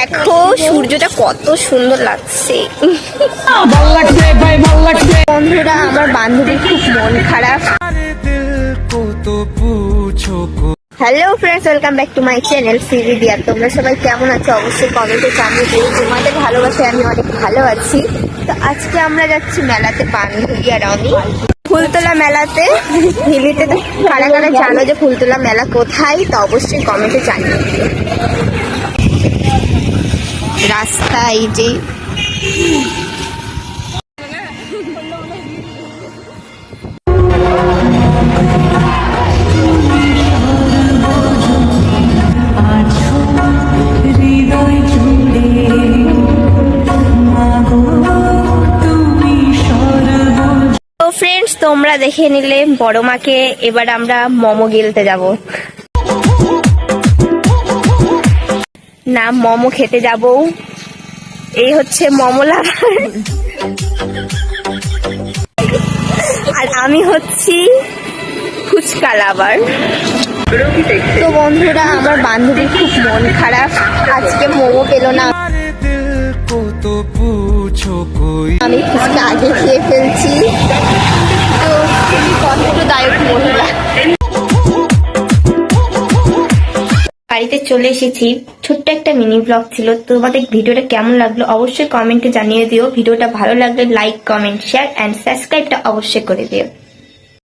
দেখো, সূর্যটা কত সুন্দর লাগছে। বন্ধুরা, আমার বান্ধবীর খুব মন খারাপ। Hello friends welcome back to my channel CV দিয়া তোমরা সবাই কেমন আছো? অবশ্যই কমেন্টে জানিয়ে দিও। তোমাদের ভালোবাসায় আমি অনেক ভালো আছি। তো আজকে আমরা যাচ্ছি মেলাতে, বান্ধবী আর আমি। ফুলতলা মেলাতে। হিলিতে কারা কারা জানো যে ফুলতলা মেলা কোথায়? তো অবশ্যই কমেন্টে জানিয়ে দিও। রাস্তা এই যে ফ্রেন্ডস তোমরা দেখে নিলে বড় মাকে এবার আমরা মোমো গিলতে যাব। না মোমো খেতে যাব। এই হচ্ছে মোমো লাভার। আর আমি হচ্ছি ফুচকা লাভার। তো বন্ধুরা আমার বান্ধবীর খুব মন খারাপ। আজকে মোমো পেল না। আমি ফুচকা আগে খেয়ে ফেলছি। বাড়িতে চলে এসেছি। ছোট্ট একটা মিনি ব্লগ ছিল। তোমাদের ভিডিওটা কেমন লাগল অবশ্যই কমেন্টে জানিয়ে দিও। ভিডিওটা ভালো লাগলে লাইক কমেন্ট শেয়ার অ্যান্ড সাবস্ক্রাইবটা অবশ্যই করে দিও।